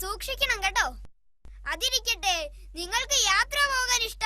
സൂക്ഷിക്കണം കേട്ടോ. അതിരിക്കട്ടെ നിങ്ങൾക്ക് യാത്ര പോകാൻ ഇഷ്ടം